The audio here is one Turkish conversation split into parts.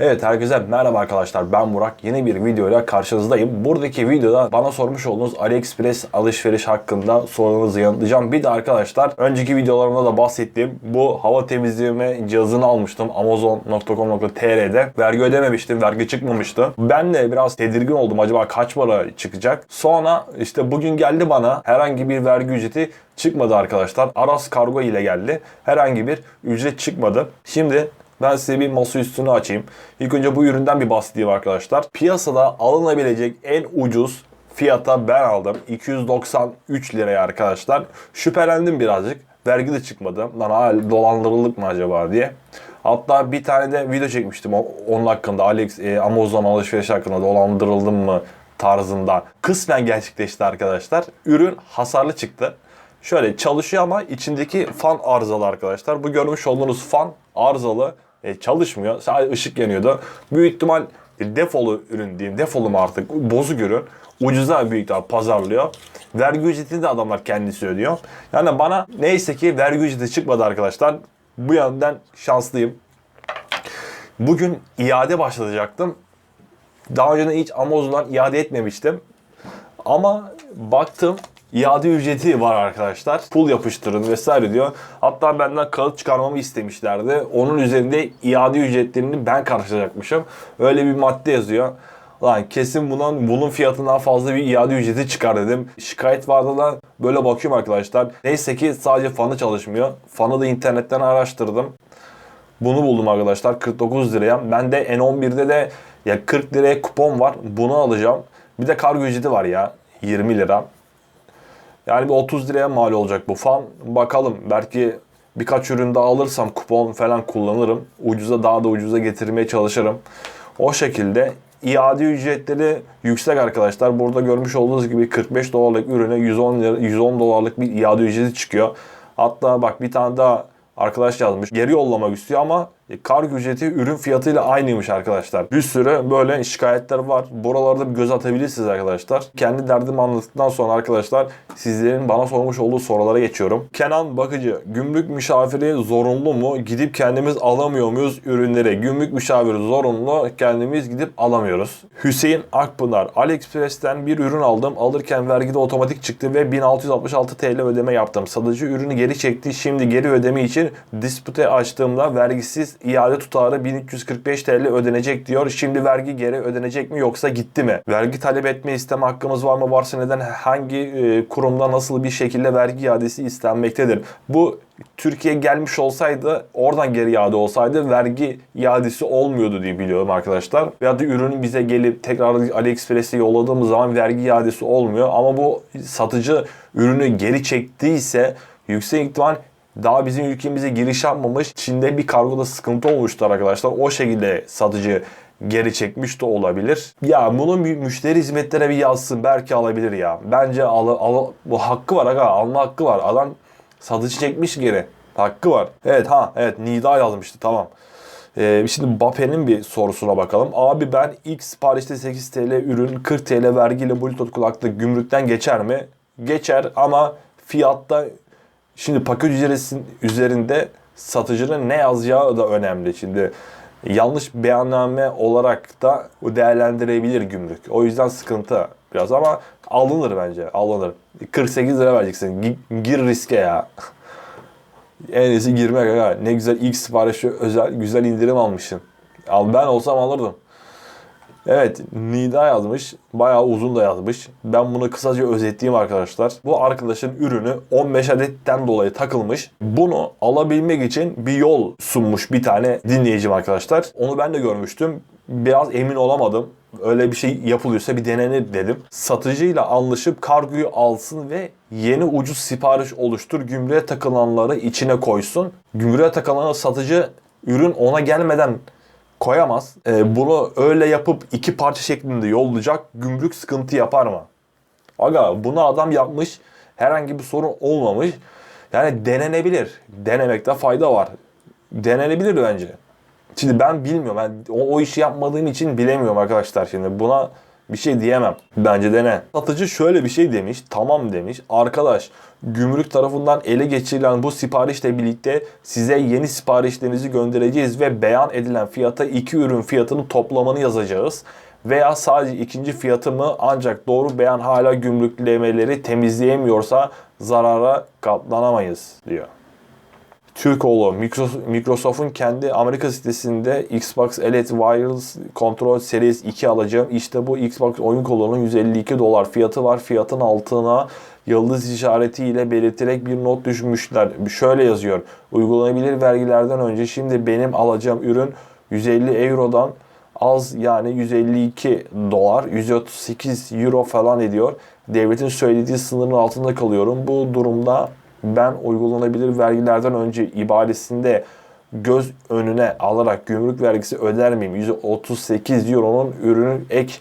Evet herkese merhaba arkadaşlar ben Burak yeni bir videoyla karşınızdayım. Buradaki videoda bana sormuş olduğunuz AliExpress alışveriş hakkında sorularınızı yanıtlayacağım. Bir de arkadaşlar önceki videolarımda da bahsettiğim bu hava temizleme cihazını almıştım amazon.com.tr'de. Vergi ödememiştim vergi çıkmamıştı. Ben de biraz tedirgin oldum acaba kaç para çıkacak. Sonra işte bugün geldi bana herhangi bir vergi ücreti çıkmadı arkadaşlar. Aras Kargo ile geldi. Herhangi bir ücret çıkmadı. Şimdi ben size bir masa üstünü açayım. İlk önce bu üründen bir bahsedeyim arkadaşlar. Piyasada alınabilecek en ucuz fiyata ben aldım. 293 liraya arkadaşlar. Şüphelendim birazcık. Vergi de çıkmadı. Lan dolandırıldık mı acaba diye. Hatta bir tane de video çekmiştim onun hakkında. Alex, e, Amazon alışveriş hakkında dolandırıldım mı tarzında. Kısmen gerçekleşti arkadaşlar. Ürün hasarlı çıktı. Şöyle çalışıyor ama içindeki fan arızalı arkadaşlar. Bu görmüş olduğunuz fan arızalı e, çalışmıyor. Sadece ışık yanıyordu. Büyük ihtimal defolu ürün diyeyim. Defolu mu artık? Bozuk ürün. Ucuza büyük ihtimal pazarlıyor. Vergi ücretini de adamlar kendisi ödüyor. Yani bana neyse ki vergi ücreti çıkmadı arkadaşlar. Bu yönden şanslıyım. Bugün iade başlatacaktım. Daha önce hiç Amazon'dan iade etmemiştim. Ama baktım iade ücreti var arkadaşlar. Pul yapıştırın vesaire diyor. Hatta benden kağıt çıkarmamı istemişlerdi. Onun üzerinde iade ücretlerini ben karşılayacakmışım. Öyle bir madde yazıyor. Lan kesin bunun, bunun fiyatından fazla bir iade ücreti çıkar dedim. Şikayet vardı da böyle bakıyorum arkadaşlar. Neyse ki sadece fanı çalışmıyor. Fanı da internetten araştırdım. Bunu buldum arkadaşlar 49 liraya. Ben de N11'de de ya 40 liraya kupon var. Bunu alacağım. Bir de kargo ücreti var ya 20 lira. Yani bir 30 liraya mal olacak bu fan. Bakalım belki birkaç ürün daha alırsam kupon falan kullanırım. Ucuza daha da ucuza getirmeye çalışırım. O şekilde iade ücretleri yüksek arkadaşlar. Burada görmüş olduğunuz gibi 45 dolarlık ürüne 110 lira, 110 dolarlık bir iade ücreti çıkıyor. Hatta bak bir tane daha arkadaş yazmış. Geri yollamak istiyor ama kargo ücreti ürün fiyatıyla aynıymış arkadaşlar. Bir sürü böyle şikayetler var. Buralarda bir göz atabilirsiniz arkadaşlar. Kendi derdimi anlattıktan sonra arkadaşlar sizlerin bana sormuş olduğu sorulara geçiyorum. Kenan Bakıcı, gümrük müşaviri zorunlu mu? Gidip kendimiz alamıyor muyuz ürünleri? Gümrük müşaviri zorunlu, kendimiz gidip alamıyoruz. Hüseyin Akpınar, AliExpress'ten bir ürün aldım. Alırken vergide otomatik çıktı ve 1666 TL ödeme yaptım. Satıcı ürünü geri çekti. Şimdi geri ödeme için dispute açtığımda vergisiz iade tutarı 1345 TL ödenecek diyor. Şimdi vergi geri ödenecek mi yoksa gitti mi? Vergi talep etme isteme hakkımız var mı? Varsa neden hangi e, kurumda nasıl bir şekilde vergi iadesi istenmektedir? Bu Türkiye gelmiş olsaydı oradan geri iade olsaydı vergi iadesi olmuyordu diye biliyorum arkadaşlar. Veya da ürünün bize gelip tekrar AliExpress'e yolladığımız zaman vergi iadesi olmuyor. Ama bu satıcı ürünü geri çektiyse yüksek ihtimal daha bizim ülkemize giriş yapmamış. Çin'de bir kargoda sıkıntı olmuştur arkadaşlar. O şekilde satıcı geri çekmiş de olabilir. Ya bunun bir müşteri hizmetlere bir yazsın belki alabilir ya. Bence al, al, bu hakkı var aga alma hakkı var. Adam satıcı çekmiş geri. Hakkı var. Evet ha evet Nida yazmıştı tamam. Ee, şimdi Bape'nin bir sorusuna bakalım. Abi ben ilk siparişte 8 TL ürün 40 TL vergiyle Bluetooth kulaklık gümrükten geçer mi? Geçer ama fiyatta Şimdi paket ücretin üzerinde satıcının ne yazacağı da önemli. Şimdi yanlış beyanname olarak da değerlendirebilir gümrük. O yüzden sıkıntı biraz ama alınır bence. Alınır. 48 lira vereceksin. Gi- Gir riske ya. en iyisi girmek. Ha. Ne güzel ilk siparişi özel güzel indirim almışsın. Al ben olsam alırdım. Evet Nida yazmış. Bayağı uzun da yazmış. Ben bunu kısaca özetleyeyim arkadaşlar. Bu arkadaşın ürünü 15 adetten dolayı takılmış. Bunu alabilmek için bir yol sunmuş bir tane dinleyicim arkadaşlar. Onu ben de görmüştüm. Biraz emin olamadım. Öyle bir şey yapılıyorsa bir denenir dedim. Satıcıyla anlaşıp kargoyu alsın ve yeni ucuz sipariş oluştur. Gümrüğe takılanları içine koysun. Gümrüğe takılan satıcı ürün ona gelmeden koyamaz. Ee, bunu öyle yapıp iki parça şeklinde yollayacak. Gümrük sıkıntı yapar mı? Aga bunu adam yapmış. Herhangi bir sorun olmamış. Yani denenebilir. Denemekte fayda var. Denenebilir bence. Şimdi ben bilmiyorum. Ben o, o işi yapmadığım için bilemiyorum arkadaşlar şimdi. Buna Bir şey diyemem. Bence de ne? Satıcı şöyle bir şey demiş. Tamam demiş. Arkadaş gümrük tarafından ele geçirilen bu siparişle birlikte size yeni siparişlerinizi göndereceğiz ve beyan edilen fiyata iki ürün fiyatının toplamını yazacağız. Veya sadece ikinci fiyatı mı ancak doğru beyan hala gümrüklemeleri temizleyemiyorsa zarara katlanamayız diyor. Türkoğlu Microsoft- Microsoft'un kendi Amerika sitesinde Xbox Elite Wireless Control Series 2 alacağım. İşte bu Xbox oyun kolunun 152 dolar fiyatı var. Fiyatın altına yıldız işaretiyle belirterek bir not düşmüşler. Şöyle yazıyor. Uygulanabilir vergilerden önce şimdi benim alacağım ürün 150 Euro'dan az yani 152 dolar, 138 euro falan ediyor. Devletin söylediği sınırın altında kalıyorum. Bu durumda ben uygulanabilir vergilerden önce ibaresinde göz önüne alarak gümrük vergisi öder miyim? 138 euronun ürünü ek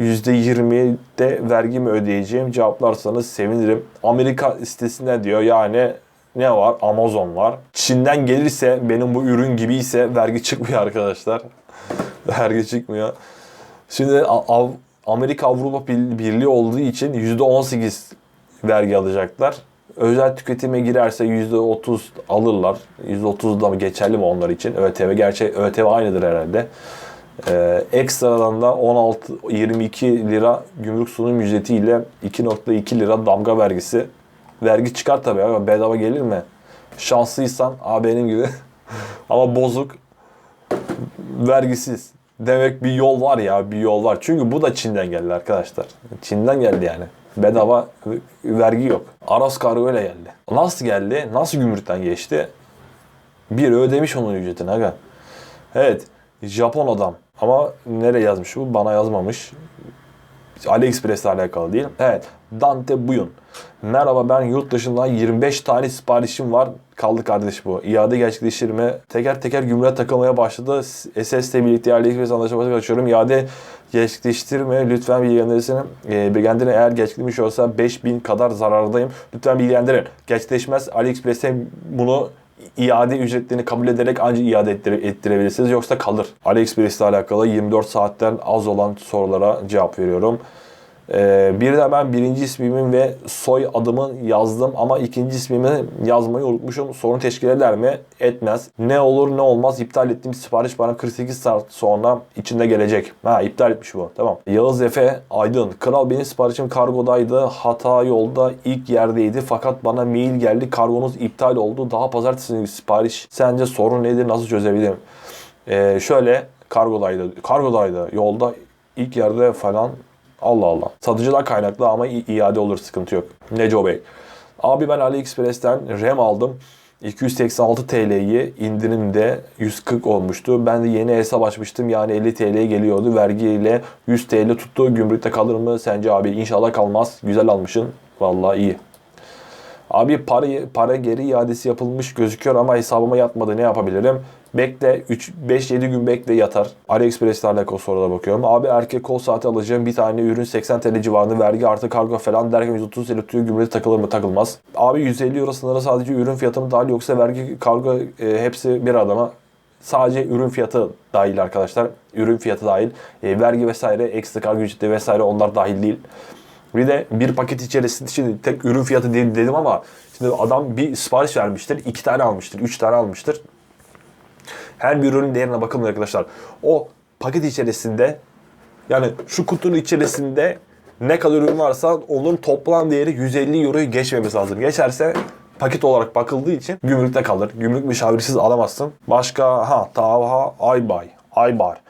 %20'de vergi mi ödeyeceğim cevaplarsanız sevinirim. Amerika sitesinde diyor yani ne var? Amazon var. Çin'den gelirse benim bu ürün gibi ise vergi çıkmıyor arkadaşlar. vergi çıkmıyor. Şimdi Amerika Avrupa Bir- Birliği olduğu için %18 vergi alacaklar. Özel tüketime girerse %30 alırlar. %30 da geçerli mi onlar için? ÖTV gerçi ÖTV aynıdır herhalde. Ee, ekstradan da 16-22 lira gümrük sunum ücretiyle 2.2 lira damga vergisi. Vergi çıkar tabii ama bedava gelir mi? Şanslıysan a benim gibi ama bozuk vergisiz. Demek bir yol var ya bir yol var. Çünkü bu da Çin'den geldi arkadaşlar. Çin'den geldi yani. Bedava vergi yok. Aras kargo öyle geldi. Nasıl geldi? Nasıl gümrükten geçti? Bir ödemiş onun ücretini aga. Evet. Japon adam. Ama nereye yazmış bu? Bana yazmamış. AliExpress'le alakalı değil. Evet. Dante Buyun. Merhaba ben yurt dışından 25 tane siparişim var. Kaldı kardeş bu. İade gerçekleştirme. Teker teker gümrüğe takılmaya başladı. SS'le birlikte AliExpress anlaşması açıyorum. İade gerçekleştirme. Lütfen bilgilendirsene. E, bilgilendirin eğer gerçekleşmiş olsa 5000 kadar zarardayım. Lütfen bilgilendirin. Gerçekleşmez. AliExpress'e bunu iade ücretlerini kabul ederek ancak iade ettire- ettirebilirsiniz. Yoksa kalır. AliExpress ile alakalı 24 saatten az olan sorulara cevap veriyorum. Ee, bir de ben birinci ismimin ve soy adımı yazdım ama ikinci ismimi yazmayı unutmuşum. Sorun teşkil eder mi? Etmez. Ne olur ne olmaz iptal ettiğim sipariş bana 48 saat sonra içinde gelecek. Ha iptal etmiş bu. Tamam. Yağız Efe Aydın. Kral benim siparişim kargodaydı. Hata yolda ilk yerdeydi. Fakat bana mail geldi. Kargonuz iptal oldu. Daha pazartesi sipariş. Sence sorun nedir? Nasıl çözebilirim? Ee, şöyle kargodaydı. Kargodaydı. Yolda ilk yerde falan Allah Allah. Satıcılar kaynaklı ama iade olur sıkıntı yok. Neco Bey. Abi ben AliExpress'ten RAM aldım. 286 TL'yi indirimde 140 olmuştu. Ben de yeni hesap açmıştım. Yani 50 TL geliyordu. Vergiyle 100 TL tuttu. Gümrükte kalır mı? Sence abi inşallah kalmaz. Güzel almışsın. Vallahi iyi. Abi para, para geri iadesi yapılmış gözüküyor ama hesabıma yatmadı. Ne yapabilirim? Bekle 3-5-7 gün bekle yatar. AliExpress ile alakalı sorulara bakıyorum. Abi erkek kol saati alacağım. Bir tane ürün 80 TL civarında vergi artı kargo falan derken 130 TL tutuyor. Gümrüğe takılır mı takılmaz. Abi 150 euro sınırı sadece ürün fiyatı mı dahil yoksa vergi kargo e, hepsi bir adama. Sadece ürün fiyatı dahil arkadaşlar. Ürün fiyatı dahil. E, vergi vesaire, ekstra kargo ücreti vesaire onlar dahil değil. Bir de bir paket içerisinde şimdi tek ürün fiyatı değil dedim ama şimdi adam bir sipariş vermiştir. iki tane almıştır. Üç tane almıştır. Her bir ürünün değerine bakılmıyor arkadaşlar. O paket içerisinde yani şu kutunun içerisinde ne kadar ürün varsa onun toplam değeri 150 euroyu geçmemesi lazım. Geçerse paket olarak bakıldığı için gümrükte kalır. Gümrük müşavirsiz alamazsın. Başka ha Taha Aybay. Aybar.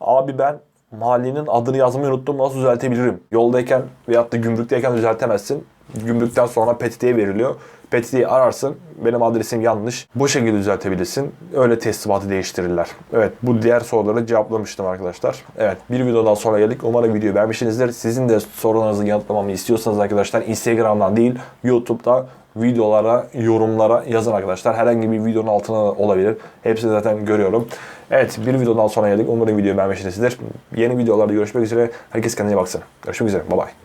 Abi ben mahallenin adını yazmayı unuttum. Nasıl düzeltebilirim? Yoldayken veyahut da gümrükteyken düzeltemezsin. Gümrükten sonra PTT'ye veriliyor. PTT'yi ararsın. Benim adresim yanlış. Bu şekilde düzeltebilirsin. Öyle teslimatı değiştirirler. Evet bu diğer soruları cevaplamıştım arkadaşlar. Evet bir videodan sonra geldik. Umarım videoyu beğenmişsinizdir. Sizin de sorularınızı yanıtlamamı istiyorsanız arkadaşlar Instagram'dan değil YouTube'da videolara, yorumlara yazın arkadaşlar. Herhangi bir videonun altına olabilir. Hepsini zaten görüyorum. Evet bir videodan sonra geldik. Umarım videoyu beğenmişsinizdir. Yeni videolarda görüşmek üzere. Herkes kendine baksın. Görüşmek üzere. Bye bye.